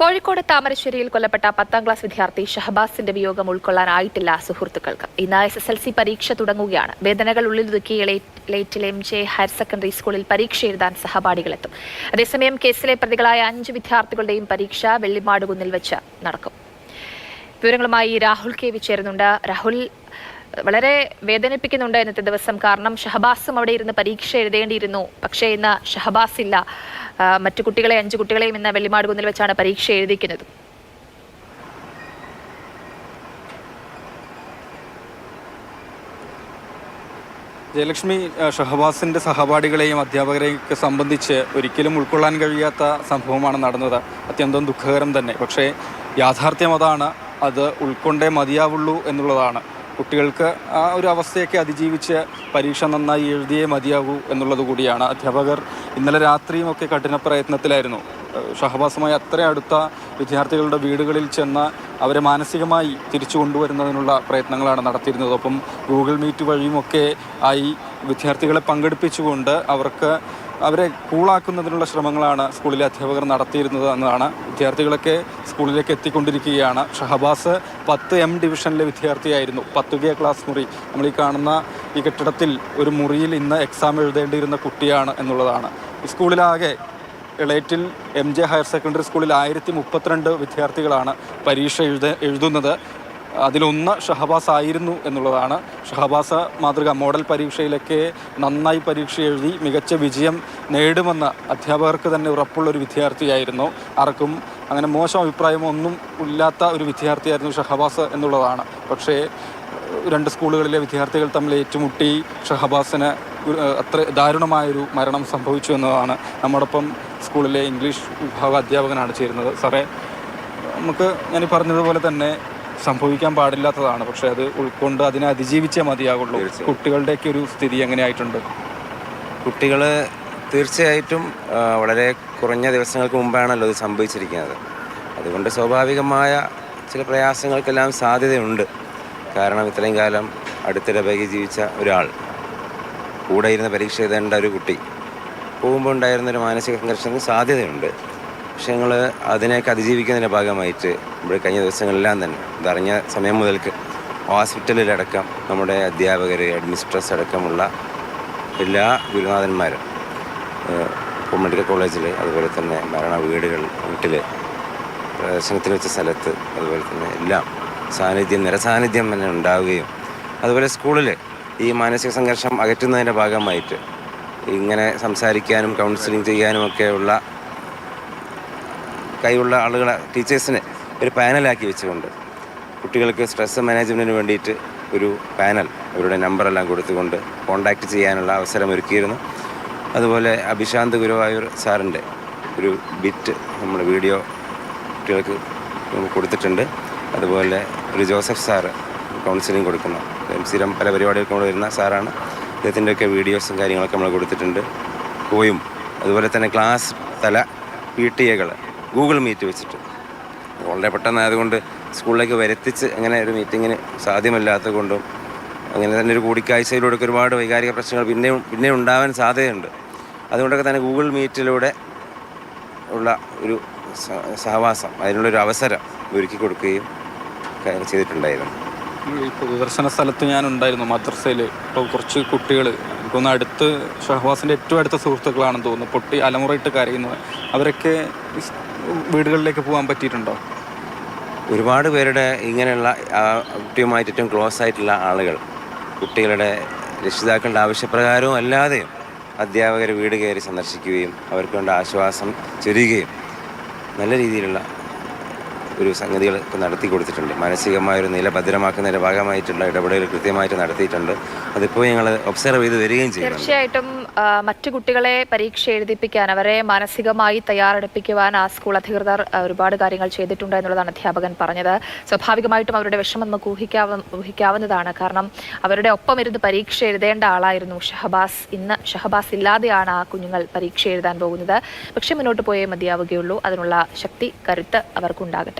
കോഴിക്കോട് താമരശ്ശേരിയിൽ കൊല്ലപ്പെട്ട പത്താം ക്ലാസ് വിദ്യാർത്ഥി ഷഹബാസിന്റെ വിയോഗം ഉൾക്കൊള്ളാനായിട്ടില്ല സുഹൃത്തുക്കൾക്ക്. ഇന്ന് എസ് എസ് എൽ സി പരീക്ഷ തുടങ്ങുകയാണ്. വേദനകൾ ഉള്ളിലൊതുക്കി ലേറ്റിൽ എം ജെ ഹയർ സെക്കൻഡറി സ്കൂളിൽ പരീക്ഷ എഴുതാൻ സഹപാഠികളെത്തും. അതേസമയം കേസിലെ പ്രതികളായ അഞ്ച് വിദ്യാർത്ഥികളുടെയും പരീക്ഷ വെള്ളിമാടുകുന്നിൽ വെച്ച് നടക്കും. വിവരങ്ങളുമായി രാഹുൽ കെ വി ചേരുന്നുണ്ട്. രാഹുൽ വളരെ വേദനിപ്പിക്കുന്നുണ്ട് ഇന്നത്തെ ദിവസം. കാരണം ഷഹബാസും അവിടെ ഇരുന്ന് പരീക്ഷ എഴുതേണ്ടിയിരുന്നു. പക്ഷേ ഇന്ന് ഷഹബാസ് ഇല്ല. മറ്റു കുട്ടികളെ അഞ്ചു കുട്ടികളെയും ഇന്ന് വെള്ളിമാട് കുന്നിൽ വെച്ചാണ് പരീക്ഷ എഴുതിക്കുന്നത്. ജയലക്ഷ്മി ഷഹബാസിന്റെ സഹപാഠികളെയും അധ്യാപകരെയും ഒക്കെ സംബന്ധിച്ച് ഒരിക്കലും ഉൾക്കൊള്ളാൻ കഴിയാത്ത സംഭവമാണ് നടന്നത്. അത്യന്തം ദുഃഖകരം തന്നെ. പക്ഷേ യാഥാർത്ഥ്യം അതാണ്. അത് ഉൾക്കൊണ്ടേ മതിയാവുള്ളൂ എന്നുള്ളതാണ്. കുട്ടികൾക്ക് ആ ഒരു അവസ്ഥയൊക്കെ അതിജീവിച്ച് പരീക്ഷ നന്നായി എഴുതിയേ മതിയാകൂ എന്നുള്ളത് കൂടിയാണ്. അധ്യാപകർ ഇന്നലെ രാത്രിയും ഒക്കെ കഠിന പ്രയത്നത്തിലായിരുന്നു. ഷഹബാസുമായി അത്ര അടുത്ത വിദ്യാർത്ഥികളുടെ വീടുകളിൽ ചെന്ന് അവരെ മാനസികമായി തിരിച്ചു കൊണ്ടുവരുന്നതിനുള്ള പ്രയത്നങ്ങളാണ് നടത്തിയിരുന്നത്. ഒപ്പം ഗൂഗിൾ മീറ്റ് വഴിയുമൊക്കെ ആയി വിദ്യാർത്ഥികളെ പങ്കെടുപ്പിച്ചുകൊണ്ട് അവർക്ക് അവരെ കൂളാക്കുന്നതിനുള്ള ശ്രമങ്ങളാണ് സ്കൂളിലെ അധ്യാപകർ നടത്തിയിരുന്നത് എന്നതാണ്. വിദ്യാർത്ഥികളൊക്കെ സ്കൂളിലേക്ക് എത്തിക്കൊണ്ടിരിക്കുകയാണ്. ഷഹബാസ് പത്ത് എം ഡിവിഷനിലെ വിദ്യാർത്ഥിയായിരുന്നു. പത്ത് കെ ക്ലാസ് മുറി. നമ്മൾ ഈ കാണുന്ന ഈ കെട്ടിടത്തിൽ ഒരു മുറിയിൽ ഇന്ന് എക്സാം എഴുതേണ്ടിയിരുന്ന കുട്ടിയാണ് എന്നുള്ളതാണ്. സ്കൂളിലാകെ Elettil M J higher secondary സ്കൂളിൽ ആയിരത്തി മുപ്പത്തിരണ്ട് വിദ്യാർത്ഥികളാണ് പരീക്ഷ എഴുത എഴുതുന്നത്. അതിലൊന്ന് ഷഹബാസ് ആയിരുന്നു എന്നുള്ളതാണ്. ഷഹബാസ് മാതൃക മോഡൽ പരീക്ഷയിലൊക്കെ നന്നായി പരീക്ഷ എഴുതി മികച്ച വിജയം നേടുമെന്ന് അധ്യാപകർക്ക് തന്നെ ഉറപ്പുള്ള ഒരു വിദ്യാർത്ഥിയായിരുന്നു. ആർക്കും അങ്ങനെ മോശം അഭിപ്രായമൊന്നും ഇല്ലാത്ത ഒരു വിദ്യാർത്ഥിയായിരുന്നു ഷഹബാസ് എന്നുള്ളതാണ്. പക്ഷേ രണ്ട് സ്കൂളുകളിലെ വിദ്യാർത്ഥികൾ തമ്മിൽ ഏറ്റുമുട്ടി ഷഹബാസിന് അത്ര ദാരുണമായൊരു മരണം സംഭവിച്ചു എന്നതാണ് നമ്മോടൊപ്പം സ്കൂളിലെ ഇംഗ്ലീഷ് വിഭാഗ അധ്യാപകനാണ് ചേരുന്നത്. സാറേ നമുക്ക് ഞാൻ പറഞ്ഞതുപോലെ തന്നെ സംഭവിക്കാൻ പാടില്ലാത്തതാണ്. പക്ഷെ അത് ഉൾക്കൊണ്ട് അതിനെ അതിജീവിച്ചേ മതിയാകുള്ളൂ കുട്ടികളുടെയൊക്കെ ഒരു സ്ഥിതി എങ്ങനെയായിട്ടുണ്ട്? കുട്ടികൾ തീർച്ചയായിട്ടും വളരെ കുറഞ്ഞ ദിവസങ്ങൾക്ക് മുമ്പാണല്ലോ ഇത് സംഭവിച്ചിരിക്കുന്നത്. അതുകൊണ്ട് സ്വാഭാവികമായ ചില പ്രയാസങ്ങൾക്കെല്ലാം സാധ്യതയുണ്ട്. കാരണം ഇത്രയും കാലം അടുത്തിടപഴകി ജീവിച്ച ഒരാൾ കൂടെ ഇരുന്ന് പരീക്ഷ എഴുതേണ്ട ഒരു കുട്ടി പോകുമ്പോൾ ഉണ്ടായിരുന്നൊരു മാനസിക സംഘർഷത്തിന് സാധ്യതയുണ്ട്. പക്ഷെ ഞങ്ങൾ അതിനെയൊക്കെ അതിജീവിക്കുന്നതിന്റെ ഭാഗമായിട്ട് ഇവിടെ കഴിഞ്ഞ ദിവസങ്ങളെല്ലാം തന്നെ. ഇതറിഞ്ഞ സമയം മുതൽക്ക് ഹോസ്പിറ്റലിലടക്കം നമ്മുടെ അധ്യാപകർ അഡ്മിനിസ്ട്രേറ്റേഴ്സ് അടക്കമുള്ള എല്ലാ ഗുരുനാഥന്മാരും ഇപ്പോൾ മെഡിക്കൽ കോളേജിൽ അതുപോലെ തന്നെ മരണ വീടുകൾ വീട്ടിൽ പ്രദർശനത്തിന് വെച്ച സ്ഥലത്ത് അതുപോലെ തന്നെ എല്ലാം സാന്നിധ്യം നിരസാന്നിധ്യം തന്നെ ഉണ്ടാവുകയും അതുപോലെ സ്കൂളിൽ ഈ മാനസിക സംഘർഷം അകറ്റുന്നതിന്റെ ഭാഗമായിട്ട് ഇങ്ങനെ സംസാരിക്കാനും കൗൺസിലിംഗ് ചെയ്യാനും ഒക്കെയുള്ള കൈയുള്ള ആളുകളെ ടീച്ചേഴ്സിനെ ഒരു പാനലാക്കി വെച്ചുകൊണ്ട് കുട്ടികൾക്ക് സ്ട്രെസ് മാനേജ്മെന്റിന് വേണ്ടിയിട്ട് ഒരു പാനൽ അവരുടെ നമ്പറെല്ലാം കൊടുത്തുകൊണ്ട് കോണ്ടാക്ട് ചെയ്യാനുള്ള അവസരം ഒരുക്കിയിരുന്നു. അതുപോലെ അഭിശാന്ത് ഗുരുവായൂർ സാറിന്റെ ഒരു ബിറ്റ് നമ്മൾ വീഡിയോ കുട്ടികൾക്ക് കൊടുത്തിട്ടുണ്ട്. അതുപോലെ ഒരു ജോസഫ് സാറ് കൗൺസിലിംഗ് കൊടുക്കുന്ന. സ്ഥിരം പല പരിപാടികൾക്ക് നമ്മൾ വരുന്ന സാറാണ്. അദ്ദേഹത്തിന്റെയൊക്കെ വീഡിയോസും കാര്യങ്ങളൊക്കെ നമ്മൾ കൊടുത്തിട്ടുണ്ട്. പോയും അതുപോലെ തന്നെ ക്ലാസ് തല പി ടി എകൾ ഗൂഗിൾ മീറ്റ് വെച്ചിട്ട്. വളരെ പെട്ടെന്നായതുകൊണ്ട് സ്കൂളിലേക്ക് വരുത്തിച്ച് അങ്ങനെ ഒരു മീറ്റിങ്ങിന് സാധ്യമല്ലാത്തത് കൊണ്ടും അങ്ങനെ തന്നെ ഒരു കൂടിക്കാഴ്ചയിലൂടെ ഒരുപാട് വൈകാരിക പ്രശ്നങ്ങൾ പിന്നെയും പിന്നെയും ഉണ്ടാവാൻ സാധ്യതയുണ്ട്. അതുകൊണ്ടൊക്കെ തന്നെ ഗൂഗിൾ മീറ്റിലൂടെ ഉള്ള ഒരു സഹവാസം അതിനുള്ളൊരു അവസരം ഒരുക്കി കൊടുക്കുകയും ചെയ്തിട്ടുണ്ടായിരുന്നു. ഈ പൊതുദർശന സ്ഥലത്ത് ഞാൻ ഉണ്ടായിരുന്നു മദ്രസയിൽ ഇപ്പോൾ കുറച്ച് കുട്ടികൾ എനിക്കൊന്ന് അടുത്ത് ഷഹബാസിന്റെ ഏറ്റവും അടുത്ത സുഹൃത്തുക്കളാണെന്ന് തോന്നുന്നു. പൊട്ടി അലമുറയിട്ട് കരയുന്നത് അവരൊക്കെ വീടുകളിലേക്ക് പോകാൻ പറ്റിയിട്ടുണ്ടോ? ഒരുപാട് പേരുടെ ഇങ്ങനെയുള്ള കുട്ടിയുമായിട്ട് ഏറ്റവും ക്ലോസ് ആയിട്ടുള്ള ആളുകൾ. കുട്ടികളുടെ രക്ഷിതാക്കളുടെ ആവശ്യപ്രകാരവും അല്ലാതെയും അധ്യാപകർ വീട് കയറി സന്ദർശിക്കുകയും അവർക്ക് വേണ്ട ആശ്വാസം ചൊരിയുകയും നല്ല രീതിയിലുള്ള ഒരു സംഗതികൾ ഇപ്പോൾ നടത്തി കൊടുത്തിട്ടുണ്ട്. മാനസികമായ ഒരു നില ഭദ്രമാക്കുന്നതിന്റെ ഭാഗമായിട്ടുള്ള ഇടപെടലുകൾ കൃത്യമായിട്ട് നടത്തിയിട്ടുണ്ട്. അതിപ്പോൾ ഞങ്ങൾ ഒബ്സർവ് ചെയ്ത് വരികയും ചെയ്യും തീർച്ചയായിട്ടും മറ്റു കുട്ടികളെ പരീക്ഷ എഴുതിപ്പിക്കാൻ അവരെ മാനസികമായി തയ്യാറെടുപ്പിക്കുവാൻ ആ സ്കൂൾ അധികൃതർ ഒരുപാട് കാര്യങ്ങൾ ചെയ്തിട്ടുണ്ട് എന്നുള്ളതാണ് അധ്യാപകൻ പറഞ്ഞത്. സ്വാഭാവികമായിട്ടും അവരുടെ വിഷമം നമുക്ക് ഊഹിക്കാവ ഊഹിക്കാവുന്നതാണ്. കാരണം അവരുടെ ഒപ്പം ഇരുന്ന് പരീക്ഷ എഴുതേണ്ട ആളായിരുന്നു ഷഹബാസ്. ഇന്ന് ഷഹബാസ് ഇല്ലാതെയാണ് ആ കുഞ്ഞുങ്ങൾ പരീക്ഷ എഴുതാൻ പോകുന്നത്. പക്ഷേ മുന്നോട്ട് പോയേ മതിയാവുകയുള്ളൂ. അതിനുള്ള ശക്തി കരുത്ത് അവർക്കുണ്ടാകട്ടെ.